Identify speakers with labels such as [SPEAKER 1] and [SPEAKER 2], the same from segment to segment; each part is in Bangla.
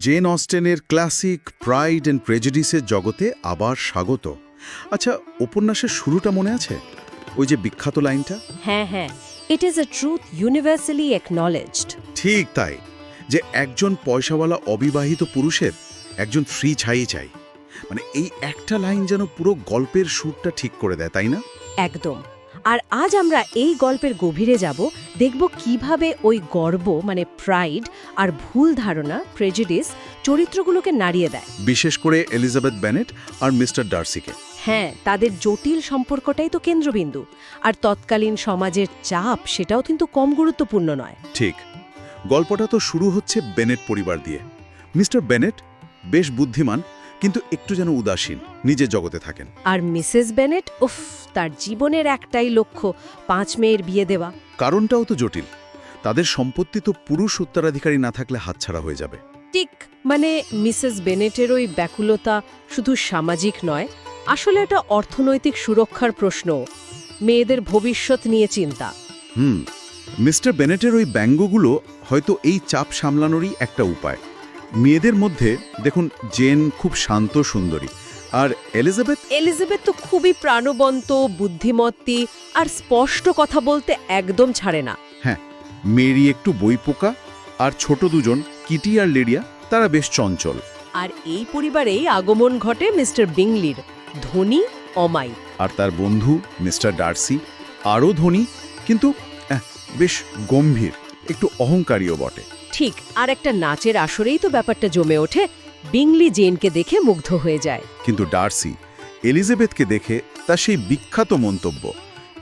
[SPEAKER 1] জেন অস্টেনের ক্লাসিক প্রাইড অ্যান্ড প্রেজেডিসের জগতে আবার স্বাগত। আচ্ছা উপন্যাসের শুরুটা মনে আছে? ওই যে বিখ্যাত লাইনটা?
[SPEAKER 2] হ্যাঁ হ্যাঁ। It is a truth universally acknowledged
[SPEAKER 1] ঠিক তাই যে একজন পয়সাওয়ালা অবিবাহিত পুরুষের একজন ফ্রি ছাই চাই মানে এই একটা লাইন যেন পুরো গল্পের সুরটা ঠিক করে দেয় তাই না?
[SPEAKER 2] একদম। আর আজ আমরা এই গল্পের গভীরে যাব দেখব কীভাবে ওই গর্ব মানে প্রাইড আর ভুল ধারণা প্রেজুডিস চরিত্রগুলোকে নাড়িয়ে দেয়।
[SPEAKER 1] বিশেষ করে এলিজাবেথ বেনেট আর মিস্টার ডার্সিকে
[SPEAKER 2] হ্যাঁ তাদের জটিল সম্পর্কটাই তো কেন্দ্রবিন্দু। আর তৎকালীন সমাজের চাপ সেটাও কিন্তু কম গুরুত্বপূর্ণ নয়।
[SPEAKER 1] ঠিক। গল্পটা তো শুরু হচ্ছে বেনেট পরিবার দিয়ে। মিস্টার বেনেট বেশ বুদ্ধিমান কিন্তু একটু যেন উদাসীন নিজের জগতে থাকেন।
[SPEAKER 2] আর মিসেস বেনেট উফ তার জীবনের একটাই লক্ষ্য পাঁচ মেয়ের বিয়ে দেওয়া।
[SPEAKER 1] কারণটাও তো জটিল। তাদের সম্পত্তি তো পুরুষ উত্তরাধিকারী না থাকলে হাতছাড়া হয়ে যাবে।
[SPEAKER 2] ঠিক মানে মিসেস বেনেটের ওই ব্যাকুলতা শুধু সামাজিক নয় আসলে এটা অর্থনৈতিক সুরক্ষার প্রশ্ন মেয়েদের ভবিষ্যৎ নিয়ে চিন্তা।
[SPEAKER 1] হুম মিস্টার বেনেটের ওই ব্যঙ্গগুলো হয়তো এই চাপ সামলানোরই একটা উপায়। মেয়েদের মধ্যে দেখুন জেন খুব শান্ত সুন্দরী। আর এলিজাবেথ?
[SPEAKER 2] এলিজাবেথ তো খুবই প্রাণবন্ত বুদ্ধিমত্তি আর স্পষ্ট কথা বলতে একদম ছাড়ে না।
[SPEAKER 1] হ্যাঁ মেরি একটু বইপোকা আর ছোট দুজন কিটি আর লেডিয়া তারা বেশ চঞ্চল।
[SPEAKER 2] আর এই পরিবারেই আগমন ঘটে মিস্টার বিংলির ধনী অমাই
[SPEAKER 1] আর তার বন্ধু মিস্টার ডার্সি আরও ধনী কিন্তু বেশ গম্ভীর একটু অহংকারীও বটে।
[SPEAKER 2] ঠিক আর একটা নাচের আসরেই তো ব্যাপারটা জমে ওঠে। বিংলি জেনকে দেখে মুগ্ধ হয়ে যায়।
[SPEAKER 1] কিন্তু ডার্সি এলিজাবেথকে দেখে তার সেই বিখ্যাত মন্তব্য।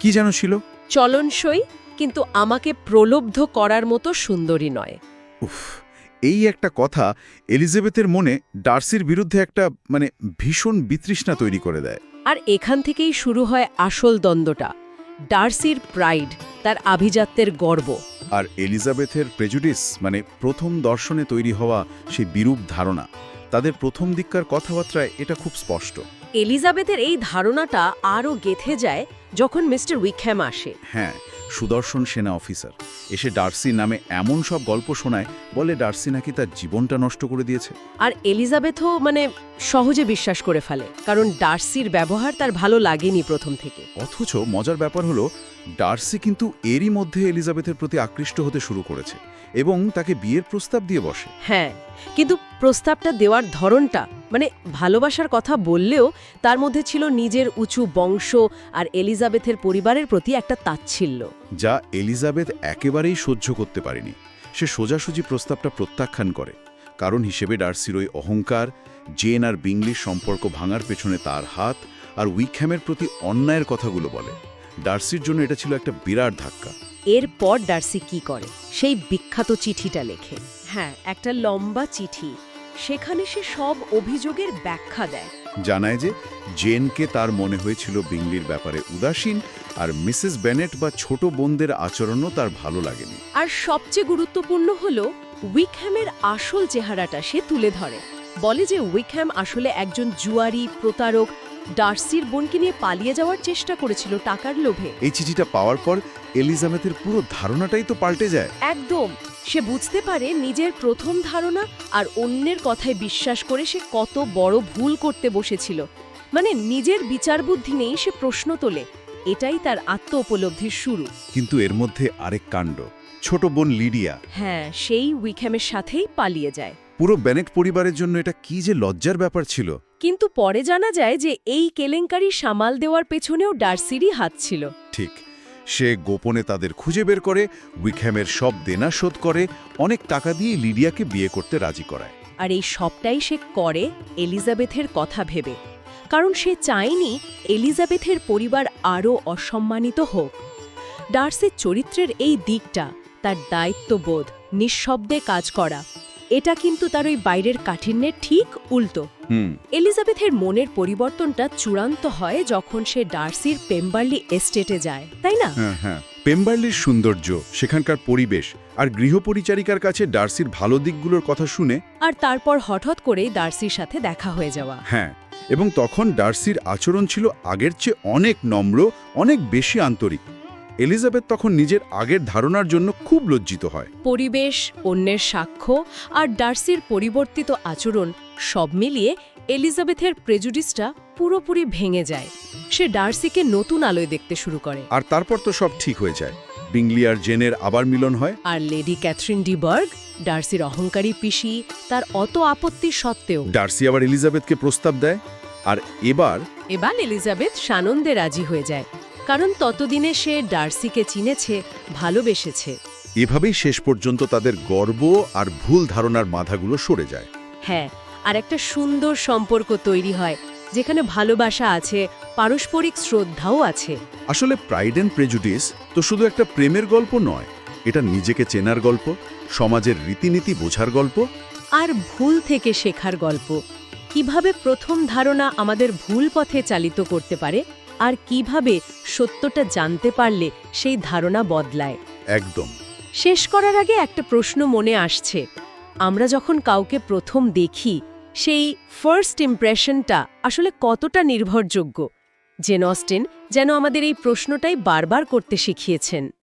[SPEAKER 1] কি যেন ছিল?
[SPEAKER 2] চলনসই কিন্তু আমাকে প্রলব্ধ করার মতো সুন্দরী নয়।
[SPEAKER 1] উফ এই একটা কথা এলিজাবেথের মনে ডার্সির বিরুদ্ধে একটা মানে ভীষণ বিতৃষ্ণা তৈরি করে দেয়।
[SPEAKER 2] আর এখান থেকেই শুরু হয় আসল দ্বন্দ্বটা ডার্সির প্রাইড। তার আভিজাত্যের গর্ব।
[SPEAKER 1] আর এলিজাবেথের প্রেজুডিস মানে প্রথম দর্শনে তৈরি হওয়া সেই বিরূপ ধারণা তাদের প্রথম দিককার কথাবার্তায় এটা খুব স্পষ্ট।
[SPEAKER 2] এলিজাবেথের এই ধারণাটা আরও গেথে যায় যখন মিস্টার উইকহ্যাম আসে।
[SPEAKER 1] হ্যাঁ সুদর্শন সেনা অফিসার। এসে ডার্সি নামে এমন সব গল্প শোনায় বলে ডার্সি নাকি তার জীবনটা নষ্ট করে দিয়েছে।
[SPEAKER 2] আর এলিজাবেথও মানে সহজে বিশ্বাস করে ফেলে কারণ ডার্সির ব্যবহার তার ভালো লাগেনি প্রথম থেকে।
[SPEAKER 1] অথচ মজার ব্যাপার হলো ডার্সি কিন্তু এরই মধ্যে এলিজাবেথের প্রতি আকৃষ্ট হতে শুরু করেছে এবং তাকে বিয়ের প্রস্তাব দিয়ে বসে।
[SPEAKER 2] হ্যাঁ কিন্তু প্রস্তাবটা দেওয়ার ধরনটা মানে ভালোবাসার কথা বললেও তার মধ্যে ছিল নিজের উঁচু বংশ আর এলিজাবেথের পরিবারের প্রতি একটা তাচ্ছিল্য।
[SPEAKER 1] যা এলিজাবেথ একেবারেই সহ্য করতে পারেনি। সে সোজাসুজি প্রস্তাবটা প্রত্যাখ্যান করে কারণ হিসেবে ডার্সির ওই অহংকার জেন আর বিংলির সম্পর্ক ভাঙার পেছনে তার হাত আর উইকহ্যামের প্রতি অন্যায়ের কথাগুলো বলে। ডার্সির জন্য এটা ছিল একটা বিরাট ধাক্কা।
[SPEAKER 2] এরপর ডার্সি কি করে? সেই বিখ্যাত চিঠিটা লেখে। হ্যাঁ একটা লম্বা চিঠি। সেখানে সে সব অভিযোগের ব্যাখ্যা দেয়।
[SPEAKER 1] জানায় যে জেনকে তার মনে হয়েছিল বিংলির ব্যাপারে উদাসীন আর মিসেস বেনেট বা ছোট বোনদের আচরণও তার ভালো লাগেনি।
[SPEAKER 2] আর সবচেয়ে গুরুত্বপূর্ণ হল উইকহ্যামের আসল চেহারাটা সে তুলে ধরে। বলে যে উইকহ্যাম আসলে একজন জুয়ারি প্রতারক ডার্সির বোনকে নিয়ে পালিয়ে যাওয়ার চেষ্টা করেছিল টাকার লোভে।
[SPEAKER 1] এই চিঠিটা পাওয়ার পর এলিজাবেথের পুরো ধারণাটাই তো পাল্টে যায়।
[SPEAKER 2] একদম। সে বুঝতে পারে নিজের প্রথম ধারণা আর অন্যের কথায় বিশ্বাস করে সে কত বড় ভুল করতে বসেছিল। মানে নিজের বিচার বুদ্ধি নেই সে প্রশ্ন তোলে। এটাই তার আত্ম উপলব্ধির শুরু।
[SPEAKER 1] কিন্তু এর মধ্যে আরেক কাণ্ড। ছোট বোন লিডিয়া।
[SPEAKER 2] হ্যাঁ সেই উইকহ্যামের সাথেই পালিয়ে যায়।
[SPEAKER 1] পুরো ব্যানেট পরিবারের জন্য এটা কি যে লজ্জার ব্যাপার ছিল?
[SPEAKER 2] কিন্তু পরে জানা যায় যে এই কেলেঙ্কারি সামাল দেওয়ার পেছনেও ডার্সিরই হাত ছিল।
[SPEAKER 1] ঠিক সে গোপনে তাদের খুঁজে বের করে উইকহ্যামের সব দেনা শোধ করে অনেক টাকা দিয়ে লিডিয়াকে বিয়ে করতে রাজি করায়।
[SPEAKER 2] আর এই সবটাই সে করে এলিজাবেথের কথা ভেবে। কারণ সে চায়নি এলিজাবেথের পরিবার আরও অসম্মানিত হোক। ডার্সির চরিত্রের এই দিকটা তার দায়িত্ববোধ নিঃশব্দে কাজ করা। এটা কিন্তু তার ওই বাইরের কাঠিন্যের ঠিক উল্টো। এলিজাবেথের মনের পরিবর্তনটা চূড়ান্ত হয় যখন সে ডার্সির পেম্বার্লি এস্টেটে যায় তাই না?
[SPEAKER 1] হ্যাঁ হ্যাঁ। পেম্বার্লির সৌন্দর্য সেখানকার পরিবেশ আর গৃহপরিচারিকার কাছে ডার্সির ভালো দিকগুলোর কথা শুনে
[SPEAKER 2] আর তারপর হঠাৎ করেই ডার্সির সাথে দেখা হয়ে যাওয়া।
[SPEAKER 1] হ্যাঁ এবং তখন ডার্সির আচরণ ছিল আগের চেয়ে অনেক নম্র অনেক বেশি আন্তরিক। এলিজাবেথ তখন নিজের আগের ধারণার জন্য খুব লজ্জিত হয়।
[SPEAKER 2] পরিবেশ অন্যের সাক্ষ্য আর ডার্সির পরিবর্তিত আচরণ সব মিলিয়ে এলিজাবেথের প্রেজুডিসটা পুরোপুরি ভেঙে যায়। সে ডার্সিকে নতুন আলোয় দেখতে শুরু করে।
[SPEAKER 1] আর তারপর তো সব ঠিক হয়ে যায়। বিংলি আর জেনের আবার মিলন হয়।
[SPEAKER 2] আর লেডি ক্যাথরিন ডিবার্গ ডার্সির অহংকারী পিসি তার অত আপত্তি সত্ত্বেও।
[SPEAKER 1] ডার্সি আবার এলিজাবেথকে প্রস্তাব দেয়। আর এবার
[SPEAKER 2] এবার এলিজাবেথ সানন্দে রাজি হয়ে যায়। কারণ ততদিনে সে ডার্সিকে চিনেছে ভালোবেসেছে।
[SPEAKER 1] এভাবেই শেষ পর্যন্ত তাদের গর্ব আর ভুল ধারণার বাধাগুলো সরে যায়।
[SPEAKER 2] হ্যাঁ আর একটা সুন্দর সম্পর্ক তৈরি হয় যেখানে ভালোবাসা আছে পারস্পরিক শ্রদ্ধাও আছে।
[SPEAKER 1] আসলে প্রাইড অ্যান্ড প্রেজুডিস তো শুধু একটা প্রেমের গল্প নয় এটা নিজেকে চেনার গল্প সমাজের রীতিনীতি বোঝার গল্প।
[SPEAKER 2] আর ভুল থেকে শেখার গল্প। কীভাবে প্রথম ধারণা আমাদের ভুল পথে চালিত করতে পারে আর কীভাবে সত্যটা জানতে পারলে সেই ধারণা বদলায়।
[SPEAKER 1] একদম।
[SPEAKER 2] শেষ করার আগে একটা প্রশ্ন মনে আসছে। আমরা যখন কাউকে প্রথম দেখি সেই ফার্স্ট ইমপ্রেশনটা আসলে কতটা নির্ভরযোগ্য? জেন অস্টিন যেন আমাদের এই প্রশ্নটাই বারবার করতে শিখিয়েছেন।